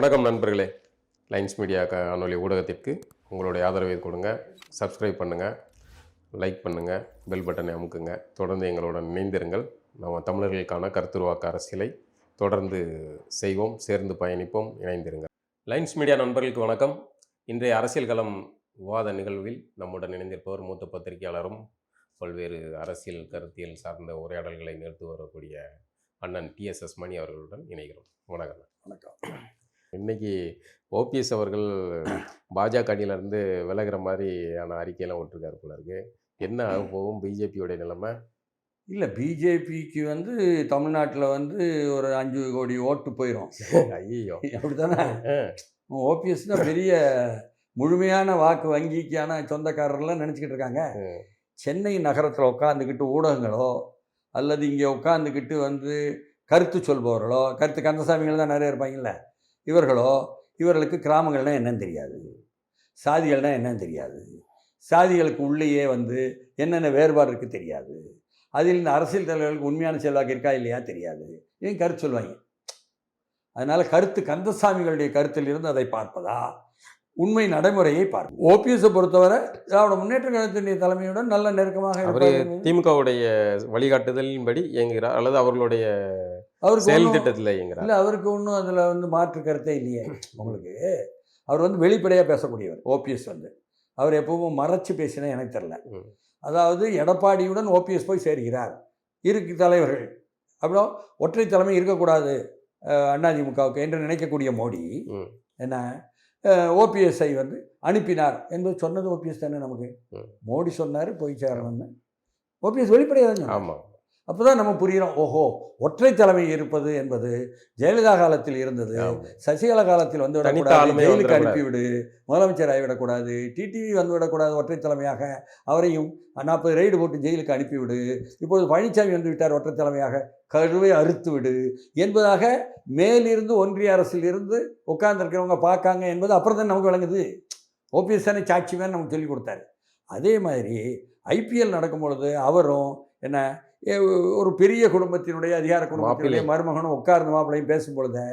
வணக்கம் நண்பர்களே. Lines media காணொலி ஊடகத்திற்கு உங்களுடைய ஆதரவை கொடுங்க. சப்ஸ்கிரைப் பண்ணுங்கள் லைக் பண்ணுங்கள் பெல் பட்டனை அமுக்குங்க. தொடர்ந்து எங்களுடன் இணைந்திருங்கள். நம்ம தமிழர்களுக்கான கருத்துருவாக்க அரசியலை தொடர்ந்து செய்வோம் சேர்ந்து பயணிப்போம் இணைந்திருங்கள். லைன்ஸ் மீடியா நண்பர்களுக்கு வணக்கம். இன்றைய அரசியல் களம் விவாத நிகழ்வில் நம்முடன் இணைந்திருப்பவர் மூத்த பத்திரிகையாளரும் பல்வேறு அரசியல் கருத்தியல் சார்ந்த உரையாடல்களை நிறுத்தி வரக்கூடிய அண்ணன் டிஎஸ்எஸ் மணி அவர்களுடன் இணைகிறோம். வணக்கம் வணக்கம். இன்னைக்கு ஓபிஎஸ் அவர்கள் பாஜக அணியிலேருந்து விலகுற மாதிரியான அறிக்கையெல்லாம் விட்டுருக்காரு போல இருக்கு. என்ன ஆக போகும் பிஜேபியோடைய நிலைமை? இல்லை பிஜேபிக்கு வந்து தமிழ்நாட்டில் வந்து ஒரு அஞ்சு கோடி ஓட்டு போயிடும் ஐயோ அப்படித்தானே? ஓபிஎஸ் தான் பெரிய முழுமையான வாக்கு வங்கிக்கான சொந்தக்காரர்லாம் நினச்சிக்கிட்டு இருக்காங்க. சென்னை நகரத்தில் உட்காந்துக்கிட்டு ஊடகங்களோ அல்லது இங்கே உட்காந்துக்கிட்டு வந்து கருத்து சொல்பவர்களோ கருத்து கந்தசாமிகள் தான் நிறைய இருப்பாங்கல்ல. இவர்களோ இவர்களுக்கு கிராமங்கள்னால் என்னன்னு தெரியாது. சாதிகள்னால் என்னன்னு தெரியாது. சாதிகளுக்கு உள்ளேயே வந்து என்னென்ன வேறுபாடு இருக்குது தெரியாது. அதில் இந்த அரசியல் தலைவர்களுக்கு உண்மையான செல்வாக்கு இருக்கா இல்லையா தெரியாது. ஏன் கருத்து சொல்லுவாங்க அதனால் கருத்து கந்தசாமிகளுடைய கருத்தில் இருந்து அதை பார்ப்பதா? உண்மை நடைமுறையை பார்ப்போம் ஓபிஎஸை பொறுத்தவரை திராவிட முன்னேற்ற கழகத்தினுடைய தலைமையுடன் நல்ல நெருக்கமாக அவரு. திமுகவுடைய வழிகாட்டுதலின்படி இயங்குகிறார் அல்லது அவர்களுடைய அவருக்கு செயல் திட்டத்தில் இயங்குகிறார். இல்லை அவருக்கு ஒன்றும் அதில் வந்து மாற்று கருத்தே இல்லையே உங்களுக்கு. அவர் வந்து வெளிப்படையாக பேசக்கூடியவர் ஓபிஎஸ் வந்து. அவர் எப்பவும் மறைச்சு பேசினா எனக்கு தெரில. அதாவது எடப்பாடியுடன் ஓபிஎஸ் போய் சேர்கிறார். இருக்கு தலைவர்கள். அப்புறம் ஒற்றை தலைமை இருக்கக்கூடாது அஹ், அதிமுகவுக்கு என்று நினைக்கக்கூடிய மோடி. என்ன ஓபிஎஸ்ஐ வந்து அனுப்பினார் என்பது சொன்னது ஓபிஎஸ் தானே நமக்கு. மோடி சொன்னார் போய் சேரணும்னு ஓபிஎஸ் வெளிப்படையாக. ஆமாம் அப்போ தான் நம்ம புரிகிறோம் ஓஹோ ஒற்றை தலைமை இருப்பது என்பது ஜெயலலிதா காலத்தில் இருந்தது. சசிகலா காலத்தில் வந்து விடக்கூடாது ஜெயிலுக்கு. அனுப்பிவிடு முதலமைச்சர் ஆகிவிடக்கூடாது டிடிவி வந்து விடக்கூடாது ஒற்றை தலைமையாக அவரையும் நாற்பது ரெய்டு போட்டு ஜெயிலுக்கு அனுப்பிவிடு இப்பொழுது பழனிசாமி வந்து விட்டார் ஒற்றை தலைமையாக கருவை அறுத்து விடு என்பதாக மேலிருந்து ஒன்றிய அரசில் இருந்து உட்கார்ந்துருக்கிறவங்க பார்க்காங்க என்பது அப்புறம் தான் நமக்கு விளங்குது ஓபிஎஸ் தானே சாட்சி வேணும் நமக்கு சொல்லி கொடுத்தாரு அதே மாதிரி ஐபிஎல் நடக்கும் பொழுது அவரும் என்ன ஒரு பெரிய குடும்பத்தினுடைய அதிகார குடும்பத்தினுடைய. மருமகனும் உட்கார்ந்து மாப்பிள்ளையும் பேசும் பொழுது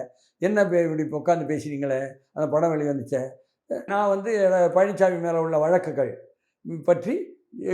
என்ன இப்படி இப்போ உட்காந்து பேசினீங்களே அந்த படம் வெளிவந்துச்சே? நான் வந்து பழனிசாமி மேலே உள்ள வழக்குகள் பற்றி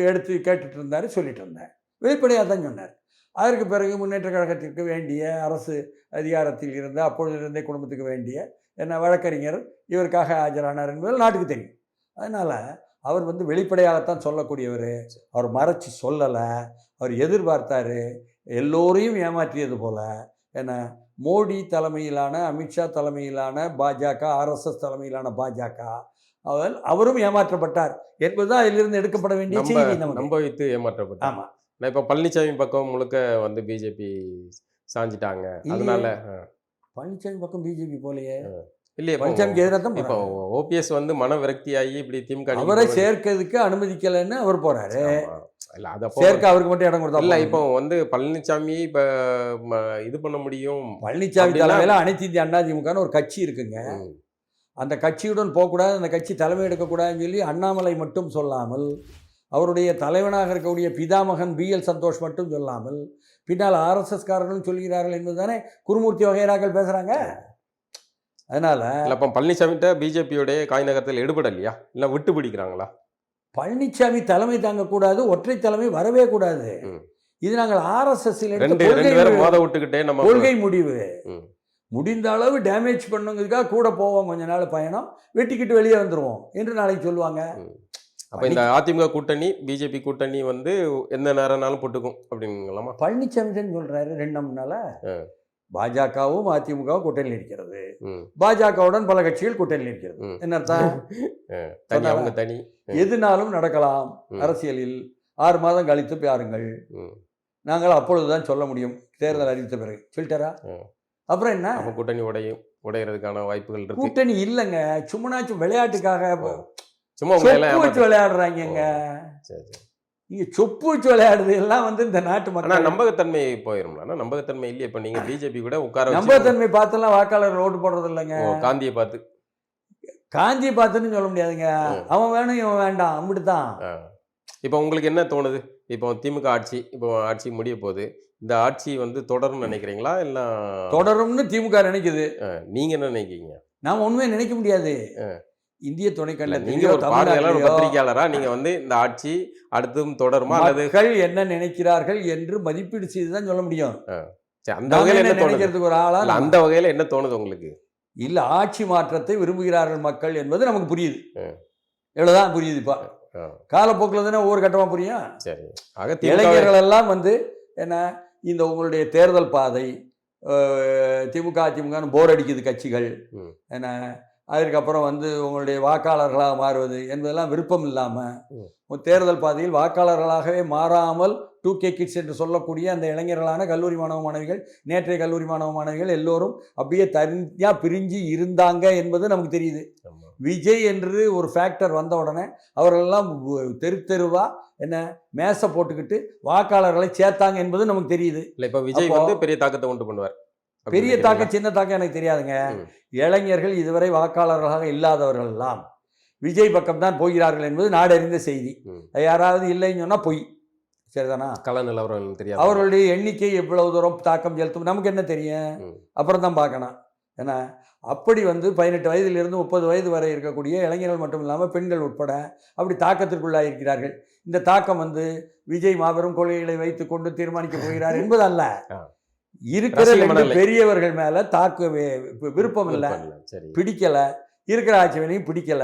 எடுத்து கேட்டுட்டு இருந்தார் சொல்லிட்டு இருந்தேன் வெளிப்படையாக தான் சொன்னார். அதற்கு பிறகு முன்னேற்ற கழகத்திற்கு வேண்டிய அரசு அதிகாரத்தில் இருந்த அப்பொழுதிருந்தே குடும்பத்துக்கு வேண்டிய என்ன வழக்கறிஞர் இவருக்காக ஆஜரானார் என்பது நாட்டுக்கு தெரியும். அதனால் அவர் வந்து வெளிப்படையாகத்தான் சொல்லக்கூடியவர். அவர் மறைச்சு சொல்லலை. அவர் எதிர்பார்த்தாரு. எல்லோரையும் ஏமாற்றியது போல. என்ன? மோடி தலைமையிலான அமித்ஷா தலைமையிலான பாஜக ஆர்எஸ்எஸ் தலைமையிலான பாஜக. அவர் அவரும் ஏமாற்றப்பட்டார் என்பதுதான் அதிலிருந்து எடுக்கப்பட வேண்டிய நம்ம செய்தி நம்ப வைத்து ஏமாற்றப்பட்டார். ஆமா. நான் இப்போ பழனிசாமி பக்கம் முழுக்க வந்து பிஜேபி சாஞ்சிட்டாங்க. அதனால. பழனிசாமி பக்கம் பிஜேபி போலயே. இல்லையே பழனிசாமிக்கு எதிராக தான் இப்போ. ஓபிஎஸ் வந்து மன விரக்தியாகி இப்படி திமுக அவரை சேர்க்கிறதுக்கு அனுமதிக்கலைன்னு அவர் போறாரு. இல்ல அது சேர்க்க அவருக்கு மட்டும் இடம் கொடுத்தா இல்ல. இப்போ வந்து பழனிசாமி இப்ப இது பண்ண முடியும் பழனிசாமி தலைமையில் அனைத்து இந்திய அண்ணா திமுகன்னு ஒரு கட்சி இருக்குங்க. அந்த கட்சியுடன் போகக்கூடாது அந்த கட்சி தலைமை எடுக்கக்கூடாதுன்னு சொல்லி அண்ணாமலை மட்டும் சொல்லாமல் அவருடைய தலைவனாக இருக்கக்கூடிய பிதாமகன் பிஎல் சந்தோஷ் மட்டும் சொல்லாமல் பின்னால் ஆர்எஸ்எஸ் காரர்களும் சொல்கிறார்கள் என்பதுதானே குருமூர்த்தி வகைராக்கள் பேசுகிறாங்க அதனால் இல்ல அப்ப பழனிசாமிகிட்ட பிஜேபியோடைய காய் நகரத்தில் எடுபடலையா? இல்ல விட்டு பிடிக்கிறாங்களா? பழனிசாமி தலைமை தாங்கக்கூடாது ஒற்றை தலைமை வரவே கூடாது. இது நாங்கள் ஆர்எஸ்எஸ் நம்ம கொள்கை முடிவு. முடிந்த அளவு டேமேஜ் பண்ணுங்கிறதுக்காக கூட போவோம் கொஞ்ச நாள் பயணம். வெட்டிக்கிட்டு வெளியே வந்துடுவோம் என்று நாளைக்கு சொல்லுவாங்க. அப்ப இந்த அதிமுக கூட்டணி பிஜேபி கூட்டணி வந்து எந்த நேரம்னாலும் போட்டுக்கும் அப்படிங்கலாமா? பழனிசாமி சொல்றாரு ரெண்டு நாள. பாஜகவும் அதிமுகவும் கூட்டணியில் இருக்கிறது. பாஜகவுடன் பல கட்சிகள் கூட்டணியில் இருக்கிறது. என்ன அர்த்தம்? தனி எதுனாலும் நடக்கலாம். அரசியலில். ஆறு மாதம் கழித்து பாருங்கள். நாங்கள் அப்பொழுதுதான் சொல்ல முடியும். தேர்தல் அறிவித்த பிறகு. சொல்லிட்டாரா. அப்புறம் என்ன? கூட்டணி உடையும் உடையறதுக்கான வாய்ப்புகள் இருக்கு. கூட்டணி இல்லைங்க. சும்மாச்சும் விளையாட்டுக்காக சும்மா வச்சு ஏமாத்த- விளையாடுறாங்கங்க சரி, சரி. நீங்க சொப்பு வச்சு விளையாடுறது எல்லாம் வந்து இந்த நாட்டு மக்கள். நம்பகத்தன்மை போயிரும்ல. ஆனா நம்பகத்தன்மை இல்லையே. இப்ப நீங்க பிஜேபி கூட உட்கார நம்பகத்தன்மை பார்த்தெல்லாம் வாக்காளர் ஓட்டு போடுறது இல்லைங்க. காந்தியை பார்த்து. காந்தியை பார்த்துன்னு சொல்ல முடியாதுங்க. அவன் வேணும் இவன் வேண்டாம். அப்படித்தான் ஆ. இப்போ உங்களுக்கு என்ன தோணுது? இப்போ திமுக ஆட்சி இப்போ ஆட்சி முடிய போகுது. இந்த ஆட்சி வந்து தொடரும்னு நினைக்கிறீங்களா? இல்ல தொடரும்னு திமுக நினைக்குது. நீங்க என்ன நினைக்கிறீங்க? நாம் உண்மையை நினைக்க முடியாது. இந்திய துணைக்கண்டத்திலேயோ, நீங்க தமிழ்நாட்டிலேயோ வந்து இந்த ஆட்சி அடுத்தும் தொடருமா? அல்லது மக்கள் என்ன நினைக்கிறார்கள் என்று மதிப்பீடு செய்து தான் சொல்ல முடியும். அந்த வகையில என்ன நினைக்கிறதுக்கு ஒரு ஆளா? அந்த வகையில என்ன தோணுது உங்களுக்கு? இல்ல ஆட்சி மாற்றத்தை விரும்புகிறார்கள் மக்கள் என்பது நமக்கு புரியுது. ம். இவ்வளவுதான் புரியுது இப்போ. காலப்போக்கில் தானே ஒவ்வொரு கட்டமா புரியும்? சரி ஆக இளைஞர்கள் எல்லாம் வந்து என்ன இந்த உங்களுடைய தேர்தல் பாதை திமுக அதிமுகன்னு போர் அடிக்குது கட்சிகள். என்ன அதுக்கப்புறம் வந்து உங்களுடைய வாக்காளர்களாக மாறுவது என்பதெல்லாம் விருப்பம் இல்லாமல். தேர்தல் பாதையில் வாக்காளர்களாகவே மாறாமல் டூ கே கிட்ஸ் என்று சொல்லக்கூடிய அந்த இளைஞர்களான கல்லூரி மாணவ மாணவிகள் நேற்றைய கல்லூரி மாணவ மாணவிகள் எல்லோரும் அப்படியே தனியாக பிரிஞ்சு இருந்தாங்க என்பது நமக்கு தெரியுது. விஜய் என்று ஒரு ஃபேக்டர் வந்த உடனே அவர்களெல்லாம் தெரு தெருவா என்ன மேசை போட்டுக்கிட்டு வாக்காளர்களை சேர்த்தாங்க என்பது நமக்கு தெரியுது இல்ல இப்ப விஜய் வந்து பெரிய தாக்கத்தை உண்டு பண்ணுவார் பெரிய? தாக்கம் சின்ன தாக்கம் எனக்கு தெரியாதுங்க. இளைஞர்கள் இதுவரை வாக்காளர்களாக இல்லாதவர்கள் எல்லாம் விஜய் பக்கம் தான் போகிறார்கள் என்பது நாடறிந்த செய்தி. யாராவது இல்லைன்னு சொன்னா பொய். சரிதானா? கள நிலவரம் தெரியாது. அவர்களுடைய எண்ணிக்கை எவ்வளவு தூரம் தாக்கம் செலுத்தும்? நமக்கு என்ன தெரியும். அப்புறம் தான் பார்க்கணும். ஏன்னா அப்படி வந்து பதினெட்டு வயதிலிருந்து முப்பது வயது வரை இருக்கக்கூடிய இளைஞர்கள் மட்டும் இல்லாமல் பெண்கள் உட்பட அப்படி தாக்கத்திற்குள்ளாக இருக்கிறார்கள். இந்த தாக்கம் வந்து விஜய் மாபெரும் கொள்கைகளை வைத்துக் கொண்டு தீர்மானிக்க போகிறார் என்பது அல்ல. இருக்கிற ரெண்டு. பெரியவர்கள் மேல தாக்க விருப்பம் இல்லை. பிடிக்கல. இருக்கிற ஆட்சிவனையும் பிடிக்கல.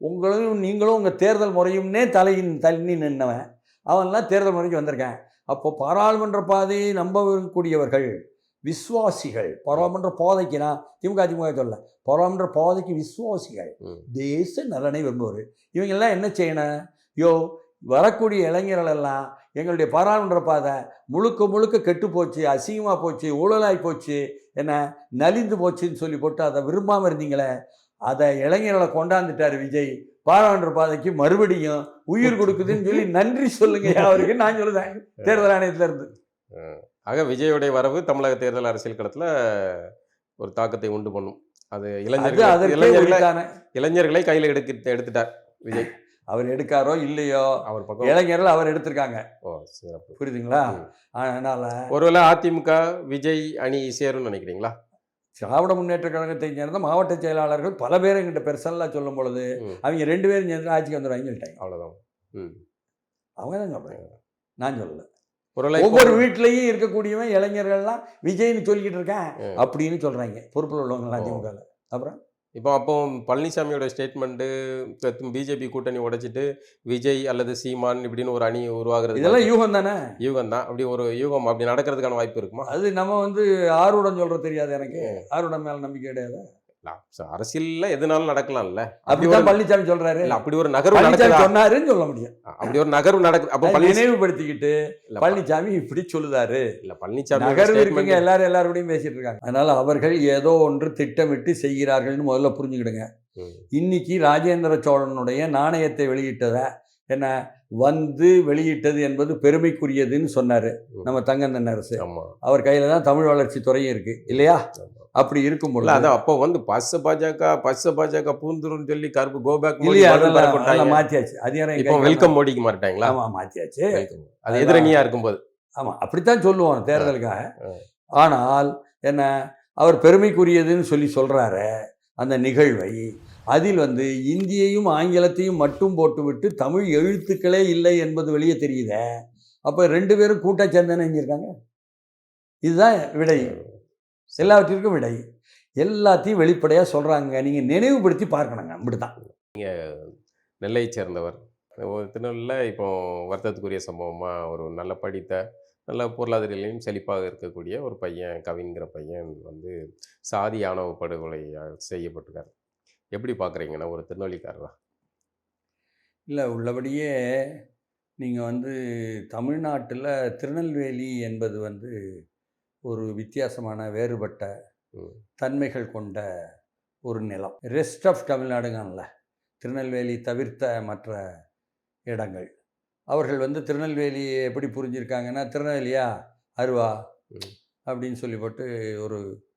உங்களும் நீங்களும் உங்கள் தேர்தல் முறையும்னே தலையின் தள்ளி நின்னவன். அவன்லாம் தேர்தல் முறைக்கு வந்திருக்கேன். அப்போ பாராளுமன்ற பாதையை நம்பக்கூடியவர்கள் விசுவாசிகள் பாராளுமன்ற பாதைக்கு நான் திமுக திமுக சொல்ல பாராளுமன்ற பாதைக்கு விசுவாசிகள். தேச நலனை விரும்புவர் இவங்கெல்லாம் என்ன செய்யணும்? யோ வரக்கூடிய இளைஞர்கள் எல்லாம் எங்களுடைய பாராளுமன்ற பாதை முழுக்க முழுக்க கெட்டு போச்சு அசிங்கமாக போச்சு ஊழலாய் போச்சு என்ன நலிந்து போச்சுன்னு சொல்லி போட்டு அதை விரும்பாமல் இருந்தீங்களே அதை இளைஞர்களை கொண்டாந்துட்டார் விஜய். பாராளுமன்ற பாதைக்கு மறுபடியும் உயிர் கொடுக்குதுன்னு சொல்லி நன்றி சொல்லுங்க அவருக்கு நான் சொல்லுதேன் தேர்தல் ஆணையத்துல இருந்து. ஆக விஜயோடைய வரவு தமிழக தேர்தல் அரசியல் களத்துல ஒரு தாக்கத்தை உண்டு பண்ணும். அது இளைஞர்கள் இளைஞர்களை இளைஞர்களை கையில எடுக்க எடுத்துட்டார் விஜய். அவர் எடுக்காரோ இல்லையோ? அவர் பக்கம் இளைஞர்கள் அவர் எடுத்திருக்காங்க. ஓ சிறப்பு. புரியுதுங்களா. அதனால ஒருவேளை அதிமுக விஜய் அணி சேரும்னு நினைக்கிறீங்களா? திராவிட முன்னேற்ற கழகத்தை சேர்ந்த மாவட்ட செயலாளர்கள் பல பேர் எங்கிட்ட பெருசெல்லாம் சொல்லும் பொழுது. அவங்க ரெண்டு பேரும் சேர்ந்து ஆட்சிக்கு வந்துடுவாங்க ம். அவங்க தான் சொல்றாங்க. நான் சொல்லல. ஒருவேளை ஒவ்வொரு வீட்லயும் இருக்கக்கூடியவன் இளைஞர்கள்லாம் விஜய்னு சொல்லிக்கிட்டு இருக்கேன். அப்படின்னு சொல்றாங்க. பொறுப்பில் உள்ளவங்க. அதிமுக அப்புறம்? இப்போ அப்போ பழனிசாமியோட ஸ்டேட்மெண்ட்டு பிஜேபி கூட்டணி உடைச்சிட்டு விஜய் அல்லது சீமான் இப்படின்னு ஒரு அணி உருவாகிறது இதெல்லாம் யூகம் தானே? யூகம் தான் அப்படி ஒரு யூகம் அப்படி நடக்கிறதுக்கான வாய்ப்பு இருக்குமா? அது நம்ம வந்து ஆர்வடம் சொல்றது தெரியாது எனக்கு. ஆர்வடம் மேல நம்பிக்கை கிடையாது. அரசியல்ல எதுனாலும் நடக்கலாம்ல. அப்படி ஒரு பழனிசாமி சொல்றாரு. இல்ல அப்படி ஒரு நகர்வு சொன்னாருன்னு சொல்ல முடியும். அப்படி ஒரு நகர்வு நடக்குது அப்போ நினைவுபடுத்திக்கிட்டு பழனிசாமி இப்படி சொல்லுதாரு. இல்ல பழனிசாமி நகர்வு இருக்குங்க எல்லாரும் எல்லாரோடையும் பேசிட்டு இருக்காங்க. அதனால அவர்கள் ஏதோ ஒன்று திட்டமிட்டு செய்கிறார்கள்னு முதல்ல புரிஞ்சுக்கிடுங்க. இன்னைக்கு ராஜேந்திர சோழனுடைய நாணயத்தை வெளியிட்டதை என்ன வந்து வெளியிட்டது என்பது பெருமைக்குரியதுன்னு சொன்னாரு. நம்ம தங்கந்தன் அரசு அவர் கையில தான் தமிழ் வளர்ச்சி துறையும் இருக்கு இல்லையா. அப்படி இருக்கும் பொழுது அதான் அப்போ வந்து பஸ் பாஜக பஸ் பாஜக பூந்துருன்னு சொல்லி கருப்பு கோபேக் மாத்தியாச்சு. அதிகாரம் இப்போ வெல்கம் மோடிக்கு மாறிட்டாங்களா? ஆமா மாத்தியாச்சு. Welcome. அது எதிரணியா இருக்கும்போது. ஆமா அப்படித்தான் சொல்லுவோம் தேர்தலுக்காக. ஆனால் என்ன அவர் பெருமைக்குரியதுன்னு சொல்லி சொல்றாரு அந்த நிகழ்வை. அதில் வந்து இந்தியையும் ஆங்கிலத்தையும் மட்டும் போட்டுவிட்டு தமிழ் எழுத்துக்களே இல்லை என்பது வெளியே தெரியுதே. அப்போ ரெண்டு பேரும் கூட்டா சேர்ந்தானே செஞ்சிருக்காங்க இதுதான் விடை. எல்லாவற்றிற்கும் விடை. எல்லாத்தையும் வெளிப்படையாக சொல்கிறாங்க நீங்கள் நினைவுபடுத்தி பார்க்கணுங்க. அப்படிதான் நெல்லையை சேர்ந்தவர். ஒரு திருநெல்வேலியில் இப்போ வருத்தத்துக்குரிய சம்பவமாக ஒரு நல்ல படித்த நல்ல பொருளாதாரத்திலையும் செழிப்பாக இருக்கக்கூடிய ஒரு பையன் கவின்கிற பையன் வந்து சாதி ஆணவ படுகொலை செய்யப்பட்டிருக்காரு. எப்படி பார்க்குறீங்கன்னா ஒரு திருநெல்வேலிக்காரரா? இல்லை உள்ளபடியே நீங்கள் வந்து தமிழ்நாட்டில் திருநெல்வேலி என்பது வந்து ஒரு வித்தியாசமான வேறுபட்ட. தன்மைகள் கொண்ட ஒரு நிலம். ரெஸ்ட் ஆஃப் தமிழ்நாடுங்கல்ல திருநெல்வேலி தவிர்த்த மற்ற இடங்கள். அவர்கள் வந்து திருநெல்வேலியை எப்படி புரிஞ்சிருக்காங்கன்னா திருநெல்வேலியா? அருவா. அப்படின்னு சொல்லி போட்டு ஒரு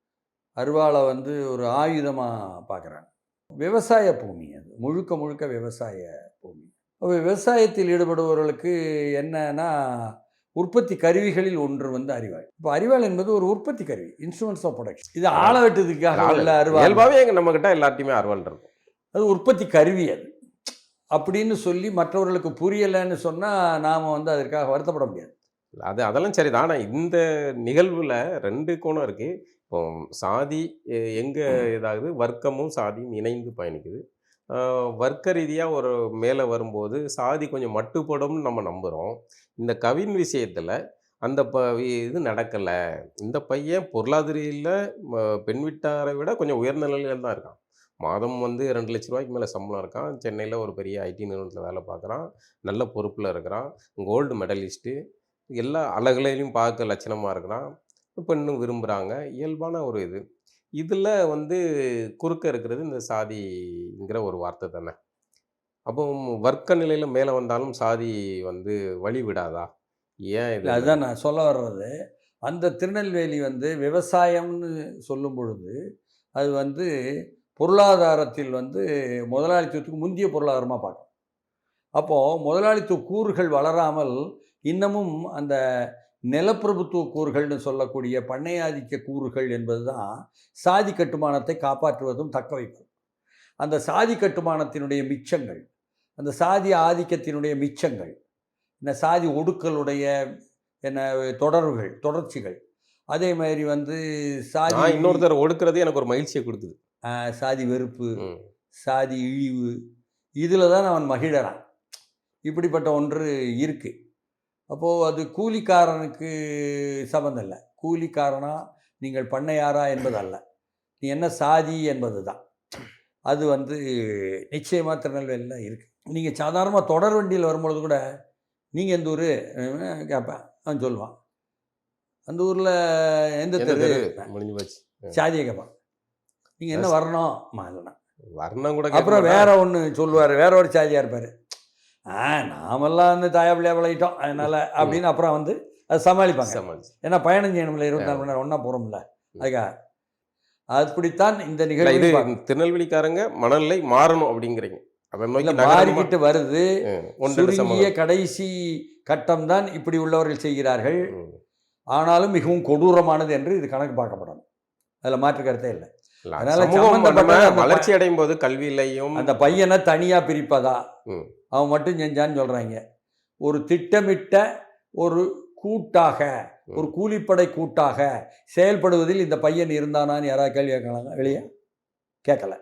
அருவாளை வந்து ஒரு ஆயுதமாக பார்க்குறாங்க விவசாய பூமி அது. முழுக்க முழுக்க விவசாய பூமி. அப்போ விவசாயத்தில் ஈடுபடுபவர்களுக்கு என்னன்னா உற்பத்தி கருவிகளில் ஒன்று வந்து அறிவாள் இப்போ அறிவாள் என்பது ஒரு உற்பத்தி கருவி இன்ஸ்ட்ருமெண்ட்ஸ் ஆஃப் ப்ரொடக்ஷன் இது ஆள வெட்டுறதுக்காக உள்ள அருவாள் இயல்பாகவே எங்கள் நம்மக்கிட்ட எல்லாத்தையுமே அருவாள் இருக்கும். அது உற்பத்தி கருவி அது. அப்படின்னு சொல்லி மற்றவர்களுக்கு புரியலைன்னு சொன்னால் நாம் வந்து அதற்காக வருத்தப்பட முடியாது. அது அதெல்லாம் சரிதான். ஆனால் இந்த நிகழ்வில் ரெண்டு கோணம் இருக்குது இப்போ சாதி எங்க இதாகுது? வர்க்கமும் சாதியும் இணைந்து பயணிக்குது. வர்க்க ரீதியாக ஒரு மேலே வரும்போது சாதி கொஞ்சம் மட்டுப்படும்னு நம்ம நம்புகிறோம் இந்த கவின் விஷயத்தில் அந்த ப வி- இது நடக்கலை. இந்த பையன் பொருளாதாரியில் பெண் வீட்டாரை விட கொஞ்சம் உயர்ந்த நிலையில் தான் இருக்கான். மாதம் வந்து ரெண்டு லட்ச ரூபாய்க்கு மேலே சம்பளம் இருக்கான். சென்னையில் ஒரு பெரிய ஐடி நிறுவனத்தில் வேலை பார்க்குறான். நல்ல பொறுப்பில் இருக்கிறான். கோல்டு மெடலிஸ்ட்டு எல்லா அழகுலையும் பார்க்க லட்சணமாக இருக்கிறான். பெண்ணும் விரும்புகிறாங்க இயல்பான ஒரு இது. இதில் வந்து குறுக்க இருக்கிறது இந்த சாதிங்கிற ஒரு வார்த்தை தானே? அப்போ வர்க்க நிலையில் மேலே வந்தாலும் சாதி வந்து வழி விடாதா? ஏன் இது அதுதான் நான் சொல்ல வர்றது. அந்த திருநெல்வேலி வந்து விவசாயம்னு சொல்லும் பொழுது அது வந்து பொருளாதாரத்தில் வந்து முதலாளித்துவத்துக்கு முந்திய பொருளாதாரமாக பார்க்கணும். அப்போது முதலாளித்துவ கூறுகள் வளராமல் இன்னமும் அந்த நிலப்பிரபுத்துவ கூறுகள்னு சொல்லக்கூடிய பண்ணையாதிக்க கூறுகள் என்பது தான் சாதி கட்டுமானத்தை காப்பாற்றுவதும் தக்க வைப்பதும் அந்த சாதி கட்டுமானத்தினுடைய மிச்சங்கள் அந்த சாதி ஆதிக்கத்தினுடைய மிச்சங்கள் இந்த சாதி ஒடுக்கலுடைய என்ன தொடர்புகள் தொடர்ச்சிகள் அதே மாதிரி வந்து சாதி இன்னொருத்தர் ஒடுக்குறது எனக்கு ஒரு மகிழ்ச்சியை கொடுக்குது. சாதி வெறுப்பு. சாதி இழிவு இதில் தான் அவன் மகிழறான். இப்படிப்பட்ட ஒன்று இருக்குது அப்போது அது கூலிக்காரனுக்கு சம்மந்தம் இல்லை. கூலிக்காரனா நீங்கள் பண்ணையாரா என்பது அல்ல நீ என்ன சாதி என்பது தான் அது வந்து நிச்சயமாக திருநெல்வேலியில் இருக்குது நீங்கள் சாதாரணமாக தொடர் வண்டியில் வரும்பொழுது கூட நீங்கள் எந்த ஊர்? கேட்பேன் அவன் சொல்லுவான். அந்த ஊரில் எந்த தெரு? முடிஞ்சு போச்சு. சாதியை கேட்பான் நீங்கள் என்ன வரணும்? இல்லைண்ணா வர்ணம் கூட அப்புறம். வேற ஒன்று சொல்லுவார். வேற ஒரு சாதியாக இருப்பார். ஆ நாமெல்லாம் வந்து தாயாப்பிள்ளையா விளையிட்டோம் அதனால அப்படின்னு அப்புறம் வந்து அது சமாளிப்பாங்க சமாளிச்சு. ஏன்னா பயணம் செய்யணும்ல இருபத்தி நாலு மணி நேரம் ஒன்றா போகிறோம்ல அதுக்காக அப்படித்தான் இந்த நிகழ்வு திருநெல்வேலிக்காரங்க மனநிலை மாறணும் அப்படிங்கிறீங்க? மாறிக்கிட்டு வருது சுருங்கிய. கடைசி கட்டம் தான் இப்படி உள்ளவர்கள் செய்கிறார்கள். ஆனாலும் மிகவும் கொடூரமானது என்று இது கணக்கு பார்க்கப்படணும் அதில் மாற்று கருத்தே இல்லை அதனால வளர்ச்சி அடையும் போது கல்வியிலையும் அந்த பையனை தனியாக பிரிப்பதா. அவன் மட்டும் செஞ்சான்னு சொல்கிறாங்க ஒரு திட்டமிட்ட ஒரு கூட்டாக. ஒரு கூலிப்படை கூட்டாக செயல்படுவதில் இந்த பையன் இருந்தானான்னு யாராவது கேள்வி கேட்கலாங்க வெளியே? கேட்கல.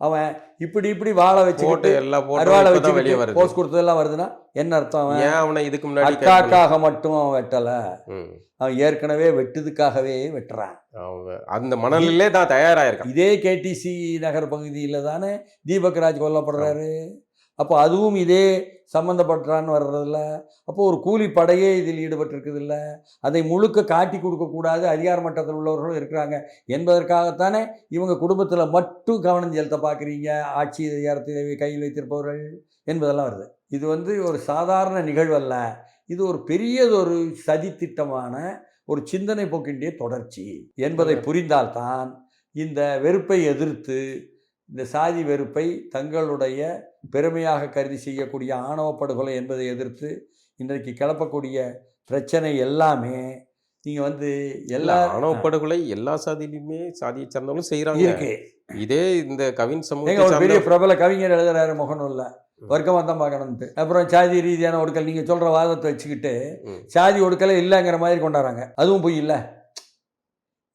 அவன் இப்படி இப்படி வாழை போட்டு வச்சுக்கிட்டு எல்லா அருவாளை போட்டு வெளியே வருது. போஸ்ட் கொடுத்ததெல்லாம் வருதுன்னா என்ன அர்த்தம் அவன்? ஏன் அவனை இதுக்கு முன்னாடி? அக்காக்காக மட்டும் அவன் வெட்டலை. அவன் ஏற்கனவே வெட்டுதுக்காகவே வெட்டுறான். அந்த மணலிலே தான் தயாராயிருக்கான் இதே கேடிசி நகர் பகுதியில் தானே தீபக் ராஜ் கொல்லப்படுறாரு? அப்போ அதுவும் இதே சம்மந்தப்பட்டான்னு வர்றதில்ல. அப்போ ஒரு கூலி படையே இதில் ஈடுபட்டிருக்குது இல்லை அதை முழுக்க காட்டி கொடுக்கக்கூடாது. அதிகார மட்டத்தில் உள்ளவர்களும் இருக்கிறாங்க. என்பதற்காகத்தானே இவங்க குடும்பத்தில் மட்டும் கவனம் செலுத்த பார்க்குறீங்க. ஆட்சி அதிகாரத்தை கையில் வைத்திருப்பவர்கள் என்பதெல்லாம் வருது. இது வந்து ஒரு சாதாரண நிகழ்வல்ல இது ஒரு பெரியதொரு சதித்திட்டமான ஒரு சிந்தனை போக்கின்றே தொடர்ச்சி. என்பதை புரிந்தால்தான் இந்த வெறுப்பை எதிர்த்து இந்த சாதி வெறுப்பை தங்களுடைய பெருமையாக கருதி செய்யக்கூடிய ஆணவ படுகொலை என்பதை எதிர்த்து இன்றைக்கு கிளப்பக்கூடிய பிரச்சனை எல்லாமே நீங்கள் வந்து எல்லா ஆணவ படுகொலை எல்லா சாதியிலுமே சாதியை சார்ந்தவங்களும் செய்யறாங்க இருக்கு. இதே இந்த கவின் ஒரு பெரிய பிரபல கவிஞர் எழுதுறாரு முகநூல்ல வர்க்கமாக தான் பார்க்கணுன்ட்டு அப்புறம் சாதி ரீதியான ஒடுக்கல் நீங்கள் சொல்கிற வாதத்தை வச்சுக்கிட்டு. சாதி ஒடுக்கலை இல்லைங்கிற மாதிரி கொண்டாடுறாங்க. அதுவும் பொய் இல்லை?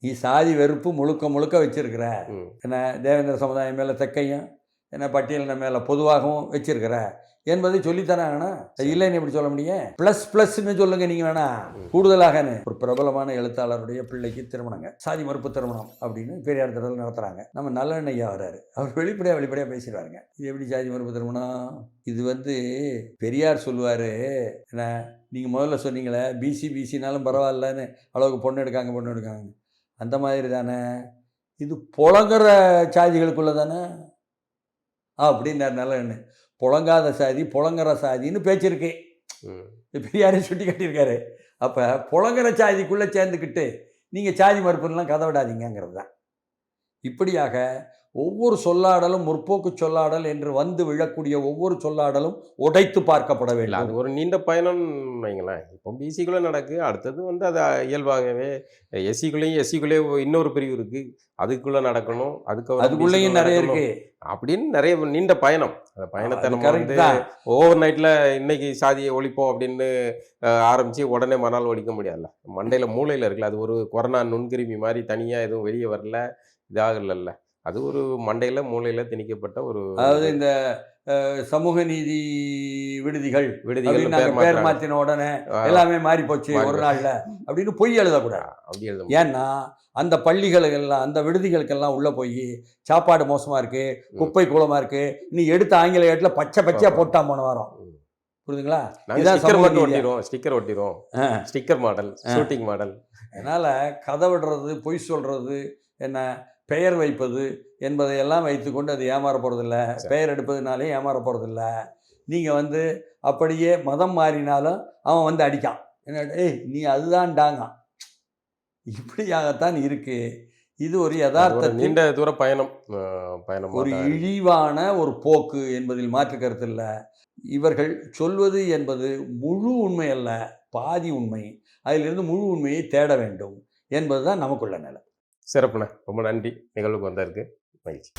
நீ சாதி வெறுப்பு முழுக்க முழுக்க வச்சிருக்கிற. என்ன தேவேந்திர சமுதாயம் மேலே தெக்கையும் என்ன பட்டியலின மேலே பொதுவாகவும் வச்சிருக்கிற. என்பதை அது இல்லைன்னு எப்படி சொல்ல முடியும்? ப்ளஸ் ப்ளஸ்ன்னு சொல்லுங்க நீங்கள் வேணா. கூடுதலாகன்னு. ஒரு பிரபலமான எழுத்தாளருடைய பிள்ளைக்கு திருமணங்க. சாதி மறுப்பு திருமணம் அப்படின்னு பெரியார் திடல் நடத்துகிறாங்க நம்ம நல்லெண்ணையா வராரு அவர் வெளிப்படையாக வெளிப்படையாக பேசிடுவாருங்க. இது எப்படி சாதி மறுப்பு திருமணம்? இது வந்து பெரியார் சொல்லுவார். என்ன நீங்கள் முதல்ல சொன்னீங்களே பிசி பிசினாலும் பரவாயில்லன்னு. அளவுக்கு பொண்ணு எடுக்காங்க பொண்ணு எடுக்காங்க அந்த மாதிரி தானே? இது புழங்குற சாதிகளுக்குள்ள தானே? அப்படின்னார் நல்ல புழங்காத சாதி புழங்குற சாதின்னு பேச்சிருக்கு. பெரியாரே சுட்டி காட்டியிருக்காரு. அப்போ புழங்குற சாதிக்குள்ளே சேர்ந்துக்கிட்டு நீங்கள் சாதி மறுப்புலாம் கதை விடாதீங்கங்கிறது தான். இப்படியாக ஒவ்வொரு சொல்லாடலும் முற்போக்கு சொல்லாடல் என்று வந்து விழக்கூடிய ஒவ்வொரு சொல்லாடலும் உடைத்து பார்க்கப்பட வேண்டும். அது ஒரு நீண்ட பயணம் வைங்களேன். இப்போ பிசிக்குள்ளே நடக்கு அடுத்தது வந்து அது இயல்பாகவே எஸ்சிக்குள்ளேயும் எஸ்சிக்குள்ளே இன்னொரு பிரிவு இருக்கு. அதுக்குள்ளே நடக்கணும் அதுக்கு அதுக்குள்ளேயும் நிறைய இருக்கு. அப்படின்னு நிறைய நீண்ட பயணம். அந்த பயணத்தை நம்ம வந்து. ஓவர் நைட்டில் இன்னைக்கு சாதியை ஒழிப்போம் அப்படின்னு அஹ், ஆரம்பிச்சு உடனே மறுநாள் ஒழிக்க முடியாதுல்ல. மண்டையில் மூளையில் இருக்குல்ல அது ஒரு கொரோனா நுண்கிருமி மாதிரி தனியாக எதுவும் வெளியே வரல இதாகலல்ல அது ஒரு மண்டையில் மூளையில் திணிக்கப்பட்ட ஒரு அதாவது இந்த சமூக நீதி விடுதிகள் விடுதிகள் பேர் மாத்தின உடனே எல்லாமே மாறி போச்சு ஒரு. நாள்ல அப்படின்னு பொய் எழுதக்கூடாது. அப்படி எழுத ஏன்னா அந்த பள்ளிகளுக்கெல்லாம் அந்த விடுதிகளுக்கெல்லாம் உள்ள போய் சாப்பாடு மோசமா இருக்கு குப்பை கூலமா இருக்கு நீ எடுத்த ஆங்கில ஏட்டில் பச்சை பச்சையா போட்டா போன வாரம். புரியுதுங்களா இதான் ஸ்டிக்கர் மட்டும்? ஒட்டிடுவோம் sticker ஒட்டிடுவோம். Sticker model shooting model. அதனால கதை விடுறது பொய் சொல்றது என்ன பெயர் வைப்பது என்பதையெல்லாம் வைத்துக்கொண்டு அது ஏமாற போறதில்ல சரி. பெயர் எடுப்பதுனாலே ஏமாற போறதில்ல நீங்க வந்து அப்படியே மதம் மாறினாலும் அவன் வந்து அடிக்கான். என்ன ஏய் நீ அதுதான்டாங்க. இப்படியாகத்தான் இருக்கு. இது ஒரு யதார்த்தத்தில் நீண்ட தூர பயணம் பயணம் ஒரு. இழிவான ஒரு போக்கு என்பதில் மாற்று கருத்து இல்லை. இவர்கள் சொல்வது என்பது முழு உண்மை அல்ல பாதி உண்மை. அதிலிருந்து முழு உண்மையை தேட வேண்டும் என்பதுதான் நமக்குள்ள நிலை. சிறப்புண்ணே. ரொம்ப நன்றி. நிகழ்வுக்கு வந்ததற்கு மகிழ்ச்சி.